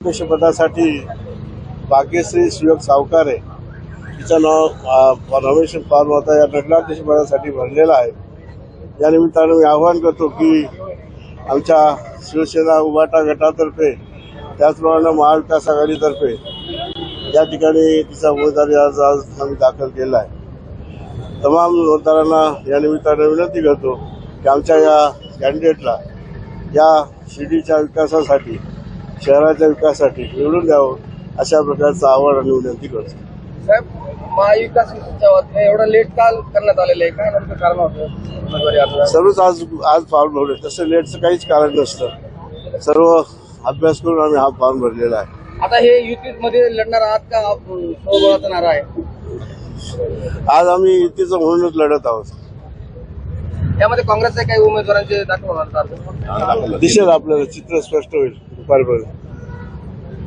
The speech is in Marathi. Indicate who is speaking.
Speaker 1: अध्यक्षपदासाठी भाग्यश्री सुयोग सावकारे तिचं नाव रमेश फॉर्म होता या नगराध्यक्षपदासाठी भरलेला आहे. या निमित्तानं मी आवाहन करतो की आमच्या शिवसेना उभाटा गटातर्फे त्याचप्रमाणे महाविकास आघाडीतर्फे या ठिकाणी तिचा उमेदवारी अर्ज आज आम्ही दाखल केला आहे. तमाम मतदारांना या निमित्तानं विनंती करतो की आमच्या या कॅन्डिडेटला या शिर्डीच्या विकासासाठी शहराच्या विकासासाठी निवडून द्यावं अशा प्रकारचं आवाहन आणि विनंती करतो.
Speaker 2: साहेब महाविकास एवढं लेट का करण्यात आलेलं आहे? काय नेमकं कारण होतं? उमेदवारी अर्ज
Speaker 1: सर्वच आज आज फॉर्म भरले तसं लेटचं काहीच कारण नसतं. सर्व अभ्यास करून आम्ही हा फॉर्म भरलेला आहे.
Speaker 2: आता हे युतीमध्ये लढणार आहात का? आपण स्वबळाचा नारा आहे?
Speaker 1: आज आम्ही युतीचं म्हणूनच लढत आहोत.
Speaker 2: त्यामध्ये काँग्रेसच्या काही उमेदवारांचे दाखल
Speaker 1: दिसेल आपल्याला चित्र स्पष्ट होईल. दुपारपर्यंत.